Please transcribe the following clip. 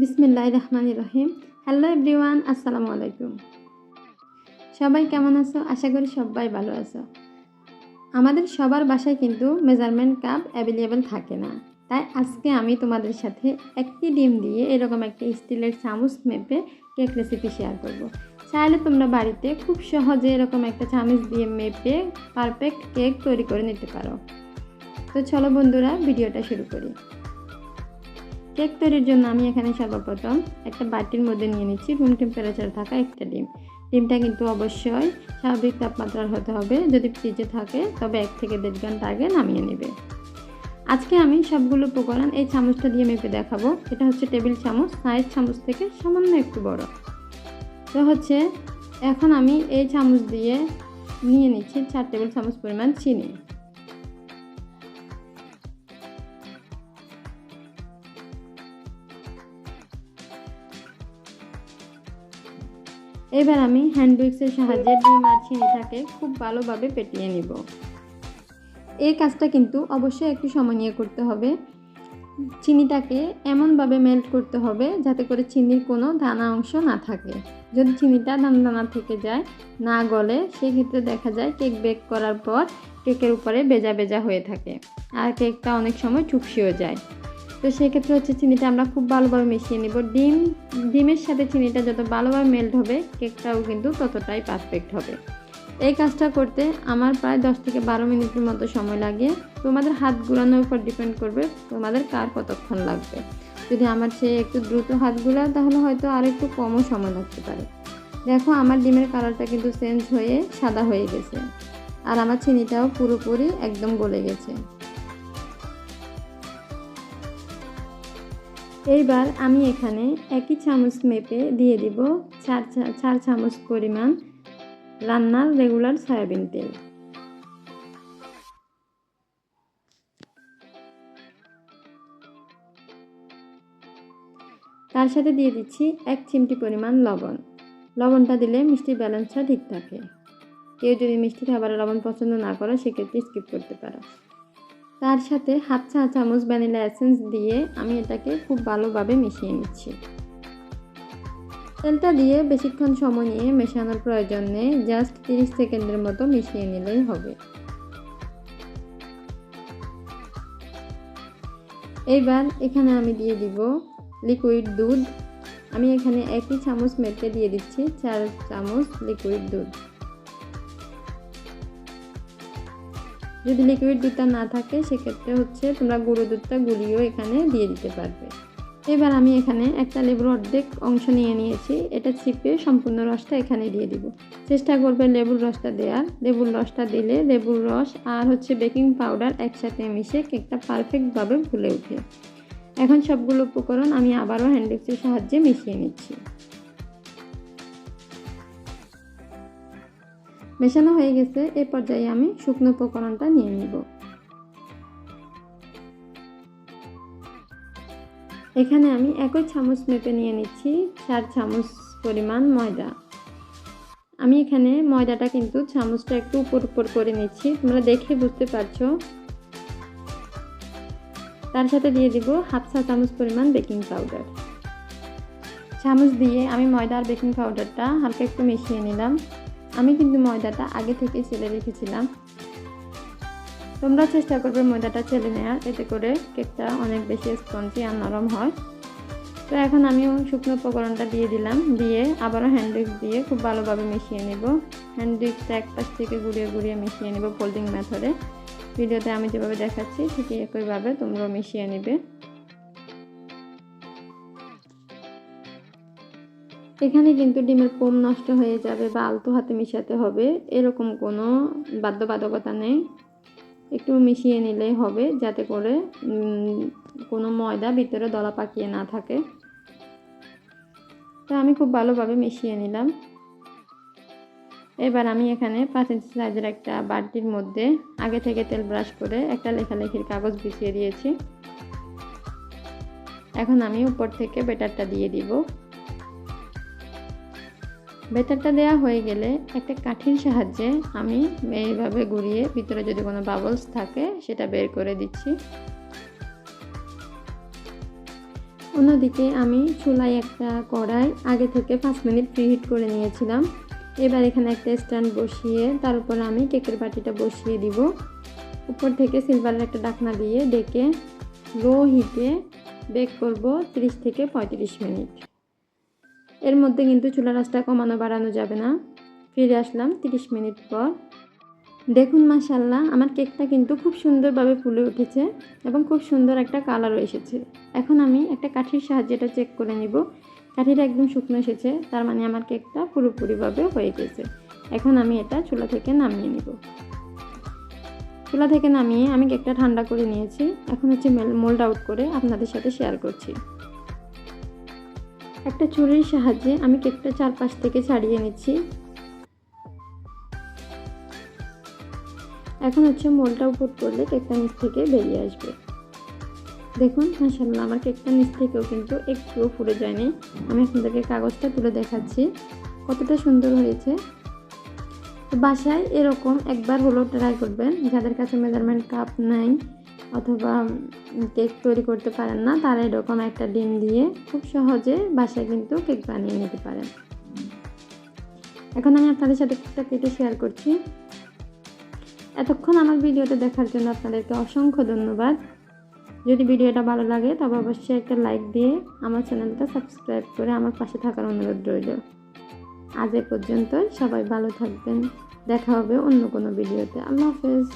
বিসমিল্লাহ রহমান রহিম hello everyone, আসসালামু আলাইকুম। সবাই কেমন আছো? আশা করি সবাই ভালো আছো। আমাদের সবার বাসায় কিন্তু মেজারমেন্ট কাপ অ্যাভেলেবেল থাকে না। তাই আজকে আমি তোমাদের সাথে একটি ডিম দিয়ে এরকম একটা স্টিলের চামচ মেপে কেক রেসিপি শেয়ার করব। চাইলে তোমরা বাড়িতে খুব সহজে এরকম একটা চামচ দিয়ে মেপে পারফেক্ট কেক তৈরি করে নিতে পারো। তো চলো বন্ধুরা, ভিডিওটা শুরু করি। কেক তৈরির জন্য আমি এখানে সর্বপ্রথম একটা বাটির মধ্যে নিয়ে নিচ্ছি রুম টেম্পারেচার থাকা একটা ডিম। ডিমটা কিন্তু অবশ্যই স্বাভাবিক তাপমাত্রার হতে হবে। যদি ফ্রিজে থাকে, তবে এক থেকে দেড় ঘণ্টা আগে নামিয়ে নেবে। আজকে আমি সবগুলো উপকরণ এই চামচটা দিয়ে মেপে দেখাবো। এটা হচ্ছে টেবিল চামচ সাইজ চামচ থেকে সামান্য একটু বড়। তো হচ্ছে, এখন আমি এই চামচ দিয়ে নিয়ে নিচ্ছি চার টেবিল চামচ পরিমাণ চিনি। এবার আমি হ্যান্ড উইক্সের সাহায্যে ডিম আর চিনিটাকে খুব ভালোভাবে পেটিয়ে নিব। এই কাজটা কিন্তু অবশ্যই একটু সময় নিয়ে করতে হবে। চিনিটাকে এমনভাবে মেল্ট করতে হবে যাতে করে চিনির কোনো দানা অংশ না থাকে। যদি চিনিটা দানা দানা থেকে যায়, না গলে, সেক্ষেত্রে দেখা যায় কেক বেক করার পর কেকের উপরে বেজা বেজা হয়ে থাকে। আর কেকটা অনেক সময় চুপসিও যায়। তো সেক্ষেত্রে হচ্ছে চিনিটা আমরা খুব ভালোভাবে মিশিয়ে নিব। ডিম, ডিমের সাথে চিনিটা যত ভালোভাবে মেল্ট হবে কেকটাও কিন্তু ততটাই পারফেক্ট হবে। এই কাজটা করতে আমার প্রায় দশ থেকে বারো মিনিটের মতো সময় লাগে। তোমাদের হাত গুলানোর উপর ডিপেন্ড করবে তোমাদের কার কতক্ষণ লাগবে। যদি আমার চেয়ে একটু দ্রুত হাত গুলাও, তাহলে হয়তো আর একটু কমও সময় লাগতে পারে। দেখো, আমার ডিমের কালারটা কিন্তু চেঞ্জ হয়ে সাদা হয়ে গেছে। আর আমার চিনিটাও পুরোপুরি একদম গলে গেছে। এইবার আমি এখানে একই চামচ মেপে দিয়ে দিব চার চার চামচ পরিমাণ রান্নার রেগুলার সয়াবিন তেল। তার সাথে দিয়ে দিচ্ছি এক চিমটি পরিমাণ লবণ। লবণটা দিলে মিষ্টির ব্যালেন্সটা ঠিক থাকে। কেউ যদি মিষ্টি খাবারের লবণ পছন্দ না করো, সেক্ষেত্রে স্কিপ করতে পারো। তার সাথে হাফ চা, চামচ, ভ্যানিলা এসেন্স দিয়ে আমি এটাকে খুব ভালোভাবে মিশিয়ে নিচ্ছি। তেলটা দিয়ে বেশিক্ষণ সময় নিয়ে মেশানোর প্রয়োজন নেই জাস্ট তিরিশ সেকেন্ডের মতো মিশিয়ে নিলেই হবে। এইবার এখানে আমি দিয়ে দিব লিকুইড দুধ। আমি এখানে একই চামচ মেপে দিয়ে দিচ্ছি, চার চামচ লিকুইড দুধ। যদি লিকুইড দুধটা না থাকে, সেক্ষেত্রে হচ্ছে তোমরা গুঁড়ো দুধটা গুলিয়েও এখানে দিয়ে দিতে পারবে। এবার আমি এখানে একটা লেবুর অর্ধেক অংশ নিয়ে নিয়েছি। এটা চিপে সম্পূর্ণ রসটা এখানে দিয়ে দিব। চেষ্টা করবে লেবুর রসটা দেওয়ার লেবুর রসটা দিলে লেবুর রস আর হচ্ছে বেকিং পাউডার একসাথে মিশে কেকটা পারফেক্টভাবে ফুলে ওঠে এখন সবগুলো উপকরণ আমি আবারও হ্যান্ডেক্সের সাহায্যে মিশিয়ে নিচ্ছি। মেশানো হয়ে গেছে, এ পর্যায়ে আমি শুকনো উপকরণটা নিয়ে নিব। এখানে আমি একই চামচ মেপে নিয়ে নিচ্ছি চার চামচ পরিমাণ ময়দা। আমি এখানে ময়দাটা কিন্তু চামচটা একটু উপর উপর করে নিচ্ছি, তোমরা দেখে বুঝতে পারছ। তার সাথে দিয়ে দিব হাফ চা চামচ পরিমাণ বেকিং পাউডার। চামচ দিয়ে আমি ময়দা আর বেকিং পাউডারটা হালকা একটু মিশিয়ে নিলাম। আমি কিন্তু ময়দাটা আগে থেকে ছেলে রেখেছিলাম। তোমরা চেষ্টা করবে ময়দাটা ছেলে নেওয়ার এতে করে কেকটা অনেক বেশি স্পঞ্জি আর নরম হয়। তো এখন আমি শুকনো উপকরণটা দিয়ে দিলাম, দিয়ে আবারও হ্যান্ডউইক্স দিয়ে খুব ভালোভাবে মিশিয়ে নেব। হ্যান্ডউইক্সটা এক পাশ থেকে গুড়িয়ে গুড়িয়ে মিশিয়ে নেব ফোল্ডিং মেথডে ভিডিওতে আমি যেভাবে দেখাচ্ছি ঠিক একইভাবে তোমরাও মিশিয়ে নেবে। এখানে কিন্তু ডিমের পোম নষ্ট হয়ে যাবে বা আলতো হাতে মিশাতে হবে, এরকম কোনো বাধ্যবাধকতা নেই। একটু মিশিয়ে নিলেই হবে যাতে করে কোনো ময়দা ভিতরে দলা পাকিয়ে না থাকে। তো আমি খুব ভালোভাবে মিশিয়ে নিলাম। এবার আমি এখানে পাঁচ ইঞ্চি সাইজের একটা বাটির মধ্যে আগে থেকে তেল ব্রাশ করে একটা লেখালেখির কাগজ বিছিয়ে দিয়েছি। এখন আমি উপর থেকে বেটারটা দিয়ে দিব। বেটারটা দেওয়া হয়ে গেলে একটা কাঠির সাহায্যে আমি এইভাবে ঘুরিয়ে ভিতরে যদি কোনো বাবলস থাকে, সেটা বের করে দিচ্ছি। অন্যদিকে আমি চুলায় একটা কড়াই আগে থেকে পাঁচ মিনিট প্রিহিট করে নিয়েছিলাম। এবার এখানে একটা স্ট্যান্ড বসিয়ে তার উপর আমি কেকের বাটিটা বসিয়ে দিব। উপর থেকে সিলভারের একটা ডাকনা দিয়ে ডেকে লো হিটে বেক করব 30 থেকে পঁয়ত্রিশ মিনিট। এর মধ্যে কিন্তু চুলা রাসটা কমানো বাড়ানো যাবে না। ফিরে আসলাম 30 মিনিট পর। দেখুন মাশাল্লাহ আমার কেকটা কিন্তু খুব সুন্দরভাবে ফুলে উঠেছে এবং খুব সুন্দর একটা কালারও এসেছে। এখন আমি একটা কাঠির সাহায্যে এটা চেক করে নিব। কাঠিটা একদম শুকনো এসেছে, তার মানে আমার কেকটা পুরোপুরিভাবে হয়ে গেছে। এখন আমি এটা চুলা থেকে নামিয়ে নিব। চুলা থেকে নামিয়ে আমি কেকটা ঠান্ডা করে নিয়েছি। এখন হচ্ছে মোল্ড আউট করে আপনাদের সাথে শেয়ার করছি। একটা চুরির সাহায্যে আমি কেকটা চারপাশ থেকে ছাড়িয়ে নিচ্ছি। এখন হচ্ছে মোলটা উপর করলে কেকটা নিচ থেকে বেরিয়ে আসবে। দেখুন মাসাল্লাহ আমার কেকটা নিচ থেকেও কিন্তু একটুও ফুলে যায়নি। আমি আপনাদেরকে কাগজটা তুলে দেখাচ্ছি, কতটা সুন্দর হয়েছে। বাসায় এরকম একবার হলো ট্রাই করবেন। যাদের কাছে মেজারমেন্ট কাপ নাই অথবা কেক তৈরি করতে পারেন না, তারা এরকম একটা ডিম দিয়ে খুব সহজে বাসায় কিন্তু কেক বানিয়ে নিতে পারেন। এখন আমি আপনাদের সাথে কেকটা কেটে শেয়ার করছি। এতক্ষণ আমার ভিডিওটা দেখার জন্য আপনাদেরকে অসংখ্য ধন্যবাদ। যদি ভিডিওটা ভালো লাগে, তবে অবশ্যই একটা লাইক দিয়ে আমার চ্যানেলটা সাবস্ক্রাইব করে আমার পাশে থাকার অনুরোধ রইল। আজ এ পর্যন্ত সবাই ভালো থাকবেন। দেখা হবে অন্য কোনো ভিডিওতে। আল্লাহ হাফেজ।